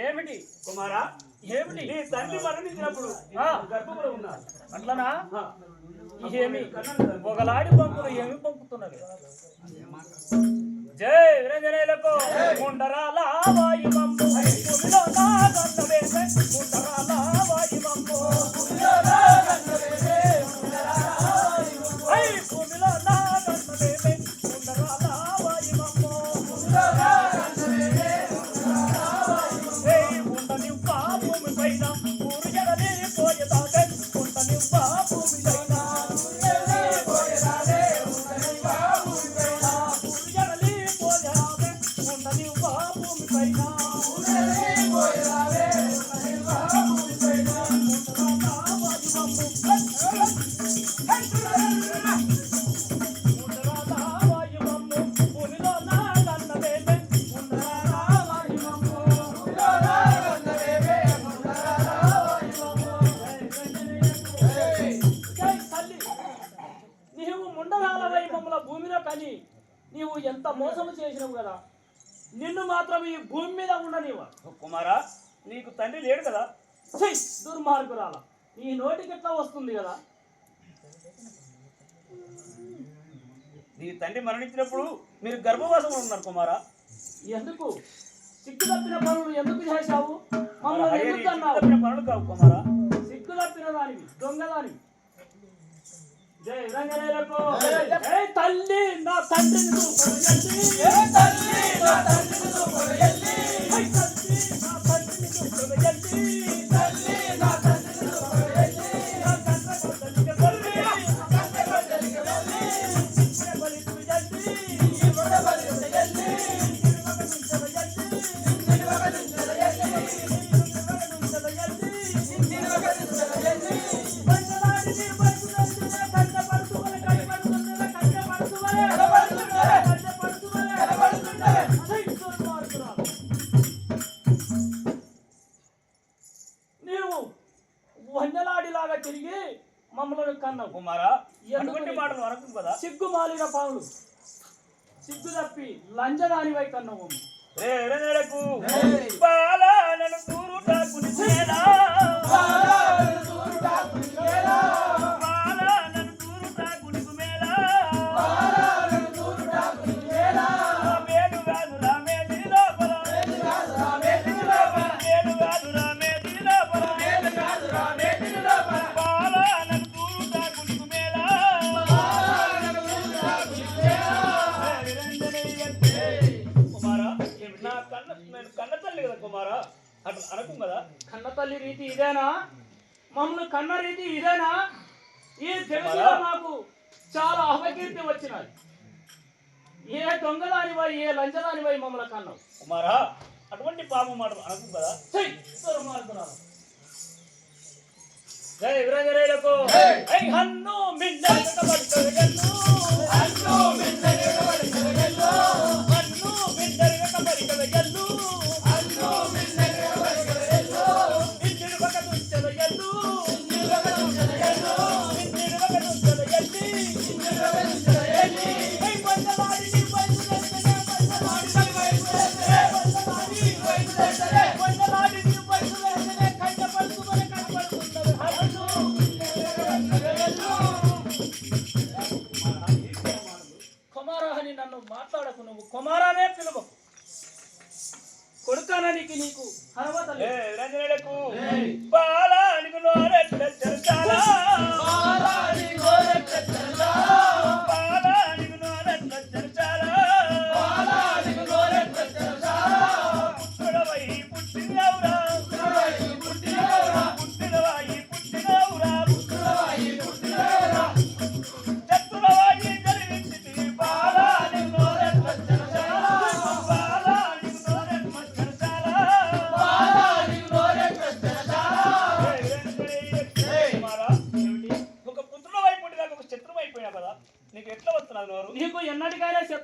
ఏమిటి? కుమారా ఏమిటి? నీ తండ్రి మరణించినప్పుడు ఆ. గర్భంలో ఉన్నారు అట్లనా. ఏమి? ఒకలాడి పంపులు ఏమి పంపుతున్నవి జై విరంజనేలకు ముండరాల వాయు మమ్ము భూమిలో నా గంధ వేసే ముండరాల నీవు ముండరాల వైమముల భూమిలో కని నీవు ఎంత మోసము చేసినావు కదా? నిన్ను మాత్రం ఈ భూమి మీద ఉండనివ్వ. కుమారా నీకు తండ్రి లేడు కదా? దుర్మార్గురాల నీ నోటికి ఎట్లా వస్తుంది కదా? నీ తండ్రి మరణించినప్పుడు మీరు గర్భవాసంలో ఉన్నారు కుమారా? ఎందుకు? సిగ్గు తప్పిన పనులు ఎందుకు చేశావు? మమ్మల్ని ఎందుకు అన్నావు? పనులు కావు కుమారా. సిగ్గు తప్పిన దానివి దొంగదానివి తల్లి నా తండ్రిని తల్లి నా తండ్రిని వంజలాడిలాగా తిరిగి మమ్మల్ని కన్నావు కుమారా? నీ- మాటలు అనకు కదా? సిగ్గు మాలిన పావులు సిగ్గు తప్పి లంజదానివై కన్నావు. రే విరంజనేలకు కుమారా? అట్లా అనకు కదా? కన్న తల్లి రీతి ఇదేనా? మమ్మల్ని కన్న రీతి ఇదేనా? ఈ జగతిలో మాకు చాలా అపకీర్తి వచ్చినది ఏ దొంగదానివై ఏ లంచదానివై మమ్మల్ని కన్నావు? కుమారా అటువంటి పాపం మాట అనకు కదా? ఛీ, దుర్మార్గురాలు. జై కుమారా అని నన్ను మాట్లాడకు నువ్వు కుమారానే పిలువ కొడుకానానికి నీకు అర్హత లేదు.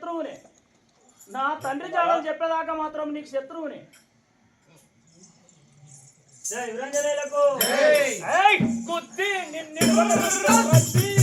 శత్రువునే. నా తండ్రి జాడలు చెప్పేదాకా మాత్రం నీకు శత్రువునే. కొద్ది నిన్ను